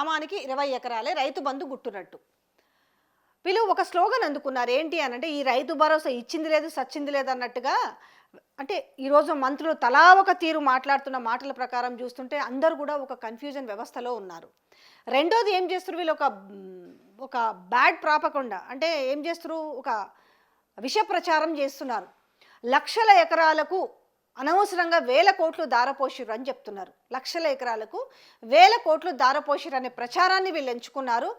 గ్రామానికి ఇరవై ఎకరాలే రైతు బంధు గుట్టునట్టు. వీళ్ళు ఒక స్లోగన్ అందుకున్నారు. ఏంటి అని అంటే ఈ రైతు భరోసా ఇచ్చింది లేదు సచ్చింది లేదు అన్నట్టుగా అంటే ఈరోజు మంత్రులు తలా ఒక తీరు మాట్లాడుతున్న మాటల ప్రకారం చూస్తుంటే అందరూ కూడా ఒక కన్ఫ్యూజన్ వ్యవస్థలో ఉన్నారు. రెండోది ఏం చేస్తారు వీళ్ళు? ఒక ఒక బ్యాడ్ ప్రాపకుండా అంటే ఏం చేస్తారు ఒక విష ప్రచారం చేస్తున్నారు. లక్షల ఎకరాలకు అనవసరంగా వేల కోట్లు దారపోషిరు అని చెప్తున్నారు. లక్షల ఎకరాలకు వేల కోట్లు దారపోషిరు అనే ప్రచారాన్ని వీళ్ళు ఎంచుకున్నారు.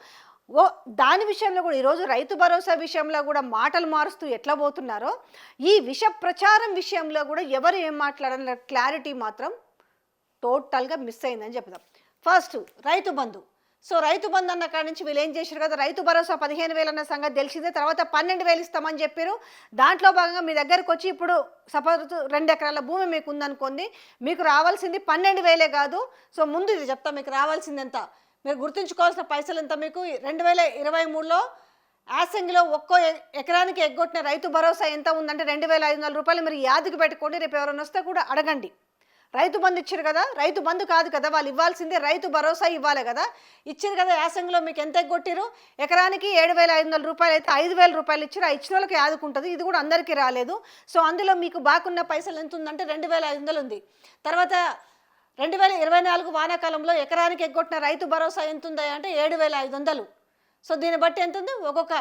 ఓ దాని విషయంలో కూడా ఈరోజు రైతు భరోసా విషయంలో కూడా మాటలు మారుస్తూ ఎట్లా పోతున్నారో ఈ విష ప్రచారం విషయంలో కూడా ఎవరు ఏం మాట్లాడాలన్న క్లారిటీ మాత్రం టోటల్గా మిస్ అయిందని చెప్దాం. ఫస్ట్ రైతు బంధు. సో రైతు బంధు అన్న కాడ నుంచి వీళ్ళు ఏం చేశారు కదా రైతు భరోసా పదిహేను వేలు అన్న సంగతి తెలిసిందే తర్వాత పన్నెండు వేలు ఇస్తామని చెప్పారు. దాంట్లో భాగంగా మీ దగ్గరకు వచ్చి ఇప్పుడు సపోజ్ రెండు ఎకరాల భూమి మీకు ఉందనుకోండి మీకు రావాల్సింది పన్నెండు వేలే కాదు. సో ముందు ఇది చెప్తా మీకు రావాల్సింది ఎంత? మీరు గుర్తుంచుకోవాల్సిన పైసలు ఎంత మీకు? రెండు వేల ఇరవై మూడులో యాసంగిలో ఒక్కో ఎకరానికి ఎగ్గొట్టిన రైతు భరోసా ఎంత ఉందంటే రెండు వేల ఐదు వందల రూపాయలు మీరు యాదికి పెట్టుకోండి రేపు ఎవరైనా వస్తే కూడా అడగండి. రైతు బంధు ఇచ్చారు కదా రైతు బంధు కాదు కదా వాళ్ళు ఇవ్వాల్సిందే రైతు భరోసా ఇవ్వాలి కదా. ఇచ్చారు కదా యాసంగిలో మీకు ఎంత ఎగ్గొట్టిరు? ఎకరానికి ఏడు వేల ఐదు వందల రూపాయలు అయితే ఐదు వేల రూపాయలు ఇచ్చారు. ఆ ఇచ్చిన వాళ్ళకి ఆదుకుంటుంది ఇది కూడా అందరికీ రాలేదు. సో అందులో మీకు బాకున్న పైసలు ఎంత ఉందంటే రెండు వేల ఐదు వందలు ఉంది. తర్వాత రెండు వేల ఇరవై నాలుగు వానాకాలంలో ఎకరానికి ఎగ్గొట్టిన రైతు భరోసా ఎంత ఉందంటే అంటే ఏడు వేల ఐదు వందలు. సో దీన్ని బట్టి ఎంత ఉంది ఒక్కొక్క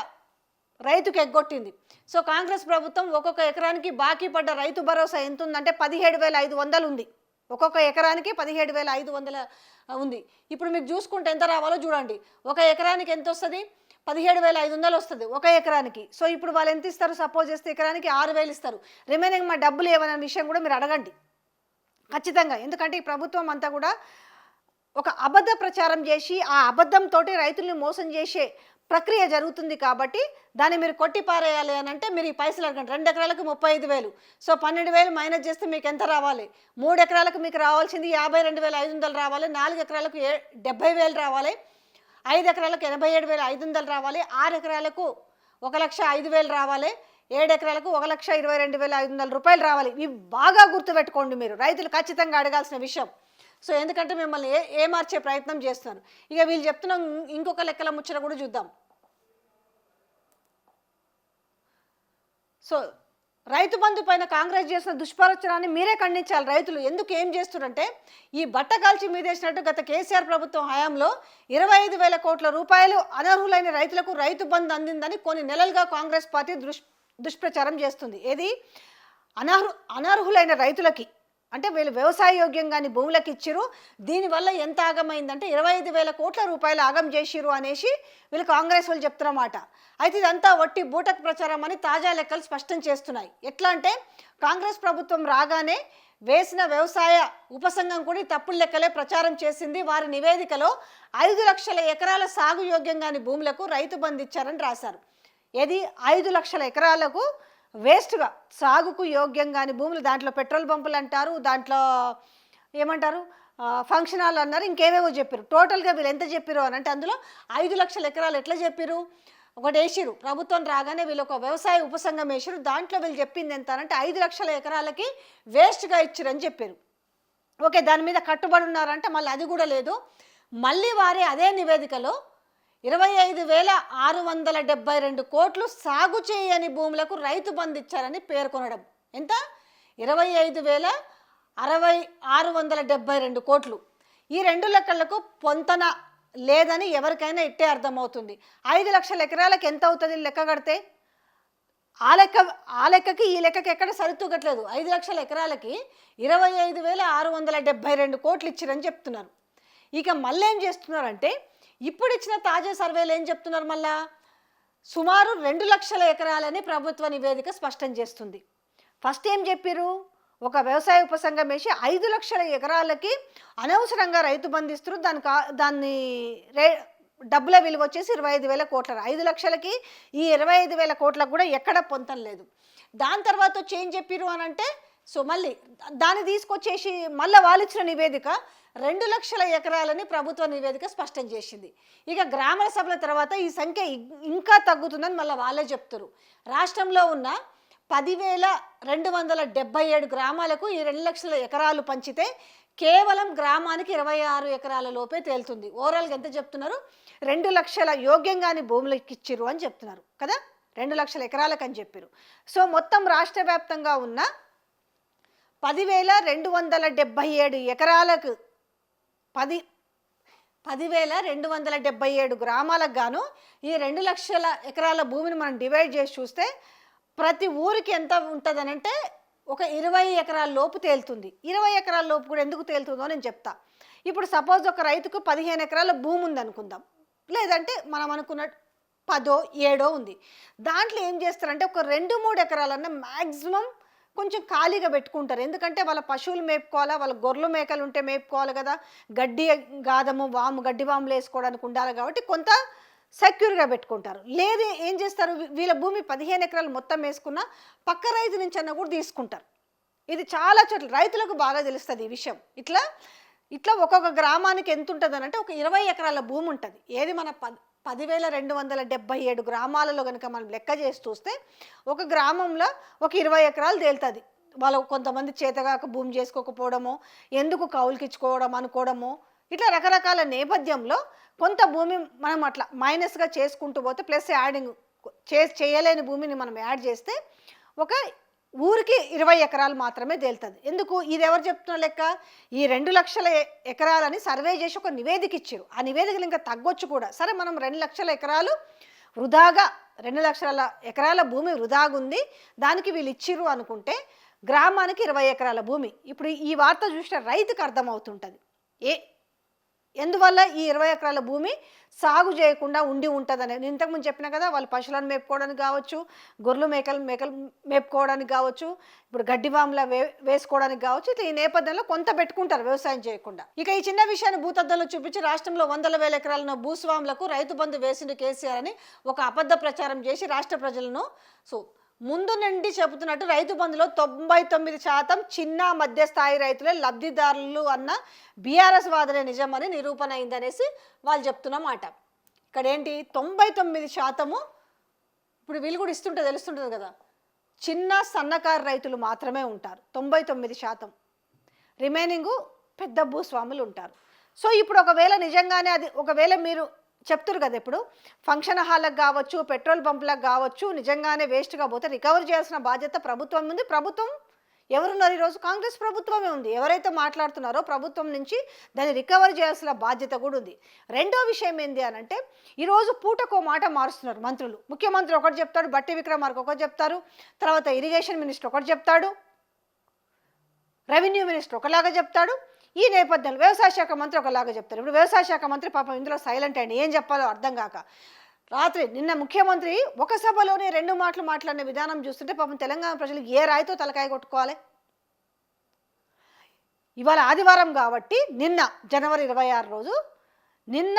రైతుకి ఎగ్గొట్టింది. సో కాంగ్రెస్ ప్రభుత్వం ఒక్కొక్క ఎకరానికి బాకీ పడ్డ రైతు భరోసా ఎంత ఉందంటే పదిహేడు వేల ఐదు వందలు ఉంది. ఒక్కొక్క ఎకరానికి పదిహేడు వేల ఐదు వందల ఉంది. ఇప్పుడు మీకు చూసుకుంటే ఎంత రావాలో చూడండి. ఒక ఎకరానికి ఎంత వస్తుంది? పదిహేడు వేల ఐదు వందలు వస్తుంది ఒక ఎకరానికి. సో ఇప్పుడు వాళ్ళు ఎంత ఇస్తారు? సపోజ్ చేస్తే ఎకరానికి ఆరు వేలు ఇస్తారు. రిమైనింగ్ మా డబ్బులు ఏమనే విషయం కూడా మీరు అడగండి. ఖచ్చితంగా. ఎందుకంటే ఈ ప్రభుత్వం అంతా కూడా ఒక అబద్ధ ప్రచారం చేసి ఆ అబద్ధంతో రైతుల్ని మోసం చేసే ప్రక్రియ జరుగుతుంది కాబట్టి దాన్ని మీరు కొట్టి పారేయాలి అని అంటే మీరు ఈ పైసలు అడగండి. రెండు ఎకరాలకు ముప్పై ఐదు వేలు. సో పన్నెండు వేలు మైనస్ చేస్తే మీకు ఎంత రావాలి? మూడు ఎకరాలకు మీకు రావాల్సింది యాభై రెండు వేల ఐదు వందలు రావాలి. నాలుగు ఎకరాలకు ఏ డెబ్బై వేలు రావాలి. ఐదు ఎకరాలకు ఎనభై ఏడు వేల ఐదు వందలు రావాలి. ఆరు ఎకరాలకు ఒక లక్ష ఐదు వేలు రావాలి. ఏడు ఎకరాలకు ఒక లక్ష ఇరవై రెండు వేల ఐదు వందల రూపాయలు రావాలి. ఇవి బాగా గుర్తుపెట్టుకోండి మీరు. రైతులు ఖచ్చితంగా అడగాల్సిన విషయం. సో ఎందుకంటే మిమ్మల్ని ఏ ఏమార్చే ప్రయత్నం చేస్తున్నారు ఇక వీళ్ళు చెప్తున్న ఇంకొక లెక్కల ముచ్చట కూడా చూద్దాం. సో రైతు బంధు పైన కాంగ్రెస్ చేసిన దుష్ప్రచారాన్ని మీరే ఖండించాలి రైతులు. ఎందుకు ఏం చేస్తున్నారంటే ఈ బట్ట కాల్చి మీదేసినట్టు గత కేసీఆర్ ప్రభుత్వం హయాంలో ఇరవై ఐదు వేల కోట్ల రూపాయలు అనర్హులైన రైతులకు రైతు బంధు అందిందని కొన్ని నెలలుగా కాంగ్రెస్ పార్టీ దుష్ దుష్ప్రచారం చేస్తుంది. ఏది? అనర్హు అనర్హులైన రైతులకి అంటే వీళ్ళు వ్యవసాయ యోగ్యంగాని భూములకు ఇచ్చిరు దీనివల్ల ఎంత ఆగమైందంటే ఇరవై ఐదు వేల కోట్ల రూపాయలు ఆగం చేసిరు అనేసి వీళ్ళు కాంగ్రెస్ వాళ్ళు చెప్తున్నమాట. అయితే ఇదంతా వట్టి బూటక్ ప్రచారం అని తాజా లెక్కలు స్పష్టం చేస్తున్నాయి. ఎట్లా అంటే కాంగ్రెస్ ప్రభుత్వం రాగానే వేసిన వ్యవసాయ ఉపసంఘం కూడా తప్పుడు లెక్కలే ప్రచారం చేసింది. వారి నివేదికలో ఐదు లక్షల ఎకరాల సాగు యోగ్యంగాని భూములకు రైతు బంధు ఇచ్చారని రాశారు. ఏది? ఐదు లక్షల ఎకరాలకు వేస్ట్గా సాగుకు యోగ్యంగాని భూములు దాంట్లో పెట్రోల్ పంపులు అంటారు దాంట్లో ఏమంటారు? ఫంక్షన్ హాల్ అన్నారు ఇంకేవేవో చెప్పారు టోటల్గా వీళ్ళు ఎంత చెప్పారు అని అంటే అందులో ఐదు లక్షల ఎకరాలు ఎట్లా చెప్పారు ఒకటి వేసిరు ప్రభుత్వం రాగానే వీళ్ళు ఒక వ్యవసాయ ఉపసంఘం వేసిరు దాంట్లో వీళ్ళు చెప్పింది ఎంత అంటే ఐదు లక్షల ఎకరాలకి వేస్ట్గా ఇచ్చిరని చెప్పారు ఓకే దాని మీద కట్టుబడి ఉన్నారంటే మళ్ళీ అది కూడా లేదు. మళ్ళీ వారే అదే నివేదికలో ఇరవై ఐదు వేల ఆరు వందల డెబ్బై రెండు కోట్లు సాగు చేయని భూములకు రైతు బంధు ఇచ్చారని పేర్కొనడం. ఎంత? ఇరవై ఐదు వేల అరవై ఆరు వందల డెబ్బై రెండు కోట్లు. ఈ రెండు లెక్కలకు పొంతన లేదని ఎవరికైనా ఇట్టే అర్థమవుతుంది. ఐదు లక్షల ఎకరాలకు ఎంత అవుతుంది లెక్క కడితే? ఆ లెక్క ఆ లెక్కకి ఈ లెక్కకి ఎక్కడ సరితూగట్లేదు ఐదు లక్షల ఎకరాలకి ఇరవై ఐదు వేల ఆరు వందల డెబ్బై రెండు కోట్లు ఇచ్చిరని చెప్తున్నారు. ఇక మళ్ళీ ఏం చేస్తున్నారంటే ఇప్పుడు ఇచ్చిన తాజా సర్వేలు ఏం చెప్తున్నారు మళ్ళా? సుమారు రెండు లక్షల ఎకరాలని ప్రభుత్వ నివేదిక స్పష్టం చేస్తుంది. ఫస్ట్ ఏం చెప్పారు ఒక వ్యవసాయ ఉపసంఘం వేసి ఐదు లక్షల ఎకరాలకి అనవసరంగా రైతు బంధిస్తారు దాని కా దాన్ని రే డబ్బుల విలువ వచ్చేసి ఇరవై ఐదు వేల కోట్ల. ఐదు లక్షలకి ఈ ఇరవై ఐదు వేల కోట్లకు కూడా ఎక్కడ పొందలేదు లేదు. దాని తర్వాత వచ్చి ఏం చెప్పారు అని అంటే సో మళ్ళీ దాన్ని తీసుకొచ్చేసి మళ్ళీ వాళ్ళు ఇచ్చిన నివేదిక రెండు లక్షల ఎకరాలని ప్రభుత్వ నివేదిక స్పష్టం చేసింది. ఇక గ్రామ సభల తర్వాత ఈ సంఖ్య ఇంకా తగ్గుతుందని మళ్ళీ వాళ్ళే చెప్తారు. రాష్ట్రంలో ఉన్న పదివేల రెండు వందల డెబ్బై ఏడు గ్రామాలకు ఈ రెండు లక్షల ఎకరాలు పంచితే కేవలం గ్రామానికి ఇరవై ఆరు ఎకరాల లోపే తేలుతుంది. ఓవరాల్గా ఎంత చెప్తున్నారు? రెండు లక్షల యోగ్యంగాని భూములకి ఇచ్చిర్రు అని చెప్తున్నారు కదా? రెండు లక్షల ఎకరాలకు అని చెప్పారు సో మొత్తం రాష్ట్ర వ్యాప్తంగా ఉన్న పదివేల రెండు వందల డెబ్బై ఏడు ఎకరాలకు పది పదివేల రెండు వందల డెబ్బై ఏడు గ్రామాలకు గాను ఈ రెండు లక్షల ఎకరాల భూమిని మనం డివైడ్ చేసి చూస్తే ప్రతి ఊరికి ఎంత ఉంటుందని అంటే ఒక ఇరవై ఎకరాల లోపు తేలుతుంది. ఇరవై ఎకరాల లోపు కూడా ఎందుకు తేలుతుందో నేను చెప్తా. ఇప్పుడు సపోజ్ ఒక రైతుకు పదిహేను ఎకరాల భూమి ఉంది అనుకుందాం లేదంటే మనం అనుకున్న పదో ఏడో ఉంది. దాంట్లో ఏం చేస్తారంటే ఒక రెండు మూడు ఎకరాలన్నా మ్యాక్సిమం కొంచెం ఖాళీగా పెట్టుకుంటారు. ఎందుకంటే వాళ్ళ పశువులు మేపుకోవాలా వాళ్ళ గొర్రెలు మేకలు ఉంటే మేపుకోవాలి కదా. గడ్డి గాదము వాము గడ్డి వాములు వేసుకోవడానికి ఉండాలి కాబట్టి కొంత సెక్యూర్గా పెట్టుకుంటారు. లేదు ఏం చేస్తారు? వీళ్ళ భూమి పదిహేను ఎకరాలు మొత్తం వేసుకున్న పక్క రైతు నుంచి అన్న కూడా తీసుకుంటారు. ఇది చాలా చోట్ల రైతులకు బాగా తెలుస్తుంది ఈ విషయం. ఇట్లా ఇట్లా ఒక్కొక్క గ్రామానికి ఎంత ఉంటుంది అంటే ఒక ఇరవై ఎకరాల భూమి ఉంటుంది ఏది మన పదివేల రెండు వందల డెబ్బై ఏడు గ్రామాలలో కనుక మనం లెక్క చేసి చూస్తే ఒక గ్రామంలో ఒక ఇరవై ఎకరాలు తేలుతుంది. వాళ్ళు కొంతమంది చేతగాక భూమి చేసుకోకపోవడము ఎందుకు కౌలుకిచ్చుకోవడం అనుకోవడము ఇట్లా రకరకాల నేపథ్యంలో కొంత భూమి మనం అట్లా మైనస్గా చేసుకుంటూ పోతే ప్లస్ యాడింగ్ చే చేయలేని భూమిని మనం యాడ్ చేస్తే ఒక ఊరికి ఇరవై ఎకరాలు మాత్రమే తేలుతుంది. ఎందుకు? ఇది ఎవరు చెప్తున్న లెక్క? ఈ రెండు లక్షల ఎకరాలని సర్వే చేసి ఒక నివేదిక ఇచ్చారు ఆ నివేదికలు ఇంకా తగ్గొచ్చు కూడా. సరే మనం రెండు లక్షల ఎకరాలు వృధాగా రెండు లక్షల ఎకరాల భూమి వృధాగా ఉంది. దానికి వీళ్ళు ఇచ్చిర్రు అనుకుంటే గ్రామానికి ఇరవై ఎకరాల భూమి. ఇప్పుడు ఈ వార్త చూసిన రైతుకు అర్థమవుతుంటుంది. ఏ ఎందువల్ల ఈ ఇరవై ఎకరాల భూమి సాగు చేయకుండా ఉండి ఉంటుందని? నేను ఇంతకుముందు చెప్పిన కదా వాళ్ళు పశువులను మేపుకోవడానికి కావచ్చు గొర్రెలు మేకలు మేకలు మేపుకోవడానికి కావచ్చు ఇప్పుడు గడ్డి వాముల వే వేసుకోవడానికి కావచ్చు ఇట్లా ఈ నేపథ్యంలో కొంత పెట్టుకుంటారు వ్యవసాయం చేయకుండా. ఇక ఈ చిన్న విషయాన్ని భూతద్దంలో చూపించి రాష్ట్రంలో వందల వేల ఎకరాలను భూస్వాములకు రైతు బంధు వేసిండు కేసీఆర్ అని ఒక అబద్ధ ప్రచారం చేసి రాష్ట్ర ప్రజలను సో ముందు నుండి చెబుతున్నట్టు రైతు బంధులో తొంభై తొమ్మిది శాతం చిన్న మధ్య స్థాయి రైతులే లబ్ధిదారులు అన్న బీఆర్ఎస్ వాదనే నిజమని నిరూపణ అయిందనేసి వాళ్ళు చెప్తున్న మాట. ఇక్కడ ఏంటి తొంభై తొమ్మిది శాతము ఇప్పుడు వీళ్ళు కూడా ఇస్తుంటే తెలుస్తుంటుంది కదా. చిన్న సన్నకారు రైతులు మాత్రమే ఉంటారు. తొంభై తొమ్మిది శాతం. రిమైనింగ్ పెద్ద భూస్వాములు ఉంటారు. సో ఇప్పుడు ఒకవేళ నిజంగానే అది ఒకవేళ మీరు చెప్తారు కదా ఇప్పుడు. ఫంక్షన్ హాల్లకు కావచ్చు పెట్రోల్ పంపులకు కావచ్చు నిజంగానే వేస్ట్గా పోతే రికవర్ చేయాల్సిన బాధ్యత ప్రభుత్వం ఉంది. ప్రభుత్వం ఎవరున్నారు ఈరోజు? కాంగ్రెస్ ప్రభుత్వమే ఉంది. ఎవరైతే మాట్లాడుతున్నారో ప్రభుత్వం నుంచి దాన్ని రికవర్ చేయాల్సిన బాధ్యత కూడా ఉంది. రెండో విషయం ఏంటి అని అంటే ఈరోజు పూటకో మాట మారుస్తున్నారు మంత్రులు. ముఖ్యమంత్రి ఒకటి చెప్తాడు బట్టి విక్రమార్క ఒకటి చెప్తారు తర్వాత ఇరిగేషన్ మినిస్టర్ ఒకటి చెప్తాడు రెవెన్యూ మినిస్టర్ ఒకలాగా చెప్తాడు ఈ నేపథ్యంలో వ్యవసాయ శాఖ మంత్రి ఒకలాగా చెప్తారు. ఇప్పుడు వ్యవసాయ శాఖ మంత్రి పాపం ఇందులో సైలెంట్ అండి. ఏం చెప్పాలో అర్థం కాక. రాత్రి నిన్న ముఖ్యమంత్రి ఒక సభలోనే రెండు మాటలు మాట్లాడిన విధానం చూస్తుంటే పాపం తెలంగాణ ప్రజలు ఏ రాయితో తలకాయ కొట్టుకోవాలి? ఇవాళ ఆదివారం కాబట్టి నిన్న జనవరి ఇరవై ఆరు రోజు నిన్న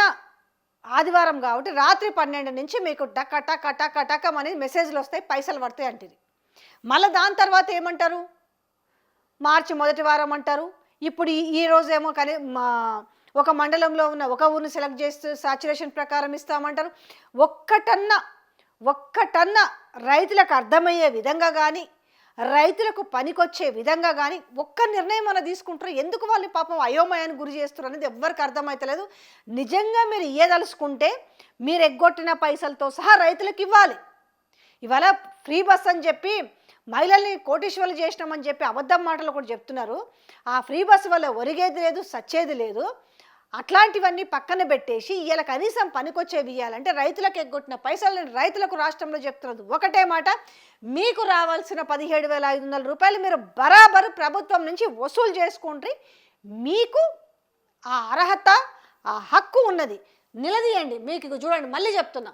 ఆదివారం కాబట్టి రాత్రి పన్నెండు నుంచి మీకు టక టక టక టకం అనేది మెసేజ్లు వస్తాయి పైసలు పడతాయి అంటుంది మళ్ళీ దాని తర్వాత ఏమంటారు? మార్చి మొదటి వారం అంటారు. ఇప్పుడు ఈ రోజేమో కనీ మా ఒక మండలంలో ఉన్న ఒక ఊరిని సెలెక్ట్ చేస్తూ సాచురేషన్ ప్రకారం ఇస్తామంటారు. ఒక్కటన్నా ఒక్కటన్నా రైతులకు అర్థమయ్యే విధంగా కానీ రైతులకు పనికొచ్చే విధంగా కానీ ఒక్క నిర్ణయం మన తీసుకుంటారు. ఎందుకు వాళ్ళు పాపం అయోమయాన్ని గురి చేస్తారు అనేది ఎవ్వరికి అర్థమవుతలేదు నిజంగా మీరు ఇయ్యదలుచుకుంటే మీరు ఎగ్గొట్టిన పైసలతో సహా రైతులకు ఇవ్వాలి. ఇవాళ ఫ్రీ బస్ అని చెప్పి మహిళల్ని కోటీశ్వర్లు చేసినామని చెప్పి అబద్ధం మాటలు కూడా చెప్తున్నారు. ఆ ఫ్రీ బస్సు వల్ల ఒరిగేది లేదు సచ్చేది లేదు. అట్లాంటివన్నీ పక్కన పెట్టేసి ఇలా కనీసం పనికొచ్చేవి ఇవ్వాలంటే రైతులకు ఎగ్గొట్టిన పైసలను రైతులకు రాష్ట్రంలో చెప్తున్నది ఒకటే మాట. మీకు రావాల్సిన పదిహేడు వేల ఐదు వందల రూపాయలు మీరు బరాబరు ప్రభుత్వం నుంచి వసూలు చేసుకుంటే మీకు ఆ అర్హత ఆ హక్కు ఉన్నది. నిలదీయండి. మీకు చూడండి మళ్ళీ చెప్తున్నా.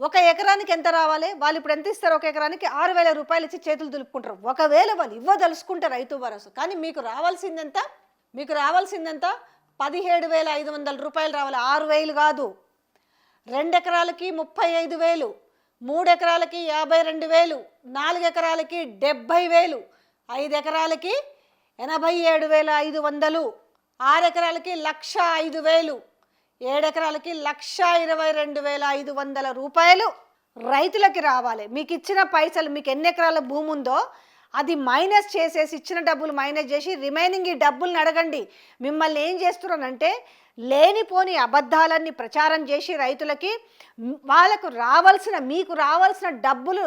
ఒక ఎకరానికి ఎంత రావాలి? వాళ్ళు ఇప్పుడు ఎంత ఇస్తారు ఒక ఎకరానికి? ఆరు వేల రూపాయలు ఇచ్చి చేతులు దులుపుకుంటారు. ఒకవేళ వాళ్ళు ఇవ్వదలుచుకుంటే రైతు భరోసా. కానీ మీకు రావాల్సిందంత మీకు రావాల్సిందెంత పదిహేడు వేల ఐదు వందల రూపాయలు రావాలి. ఆరు వేలు కాదు. రెండు ఎకరాలకి ముప్పై ఐదు వేలు. మూడు ఎకరాలకి యాభై రెండు వేలు. నాలుగు ఎకరాలకి డెబ్భై వేలు. ఐదు ఎకరాలకి ఎనభై ఏడు వేల ఐదు వందలు. ఆరు ఎకరాలకి లక్ష ఐదు వేలు. ఏడెకరాలకి లక్ష ఇరవై రెండు వేల ఐదు వందల రూపాయలు రైతులకి రావాలి. మీకు ఇచ్చిన పైసలు మీకు ఎన్ని ఎకరాల భూమి ఉందో అది మైనస్ చేసేసి ఇచ్చిన డబ్బులు మైనస్ చేసి రిమైనింగ్ ఈ డబ్బుల్ని అడగండి. మిమ్మల్ని ఏం చేస్తున్నానంటే లేనిపోని అబద్ధాలన్నీ ప్రచారం చేసి రైతులకి వాళ్ళకు రావాల్సిన మీకు రావాల్సిన డబ్బులు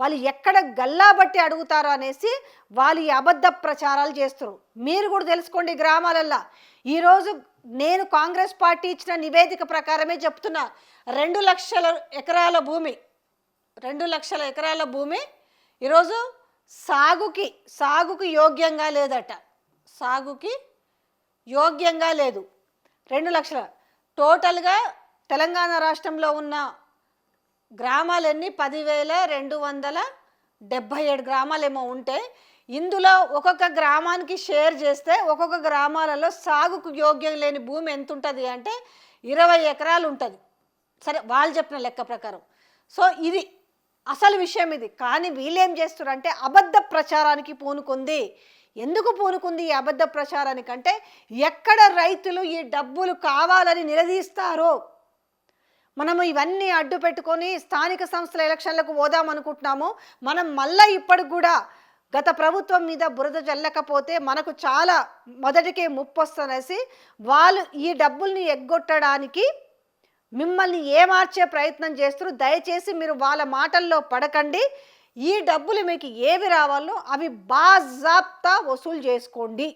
వాళ్ళు ఎక్కడ గల్లాబట్టి అడుగుతారో అనేసి వాళ్ళు ఈ అబద్ధ ప్రచారాలు చేస్తారు మీరు కూడా తెలుసుకోండి గ్రామాలల్లో. ఈరోజు నేను కాంగ్రెస్ పార్టీ ఇచ్చిన నివేదిక ప్రకారమే చెప్తున్నా. రెండు లక్షల ఎకరాల భూమి రెండు లక్షల ఎకరాల భూమి ఈరోజు సాగుకి సాగుకి యోగ్యంగా లేదట. సాగుకి యోగ్యంగా లేదు. రెండు లక్షల. టోటల్గా తెలంగాణ రాష్ట్రంలో ఉన్న గ్రామాలన్నీ పదివేల రెండు వందల డెబ్భై ఏడు గ్రామాలేమో ఉంటే ఇందులో ఒక్కొక్క గ్రామానికి షేర్ చేస్తే ఒక్కొక్క గ్రామాలలో సాగుకు యోగ్యం లేని భూమి ఎంత ఉంటుంది అంటే ఇరవై ఎకరాలు ఉంటుంది. సరే వాళ్ళు చెప్పిన లెక్క ప్రకారం. సో ఇది అసలు విషయం ఇది. కానీ వీళ్ళేం చేస్తున్నారంటే అబద్ధ ప్రచారానికి పూనుకుంది. ఎందుకు పూనుకుంది ఈ అబద్ధ ప్రచారానికంటే ఎక్కడ రైతులు ఈ డబ్బులు కావాలని నిలదీస్తారో. మనము ఇవన్నీ అడ్డు పెట్టుకొని స్థానిక సంస్థల ఎలక్షన్లకు పోదాం అనుకుంటున్నాము మనం మళ్ళీ ఇప్పటికి కూడా గత ప్రభుత్వం మీద బురద చల్లకపోతే మనకు చాలా మొదటికే ముప్పు వస్తుందనేసి వాళ్ళు ఈ డబ్బుల్ని ఎగ్గొట్టడానికి మిమ్మల్ని ఏమార్చే ప్రయత్నం చేస్తున్నారు దయచేసి మీరు వాళ్ళ మాటల్లో పడకండి. ఈ డబ్బులు మీకు ఏవి రావాలో అవి బాజాప్తా వసూలు చేసుకోండి.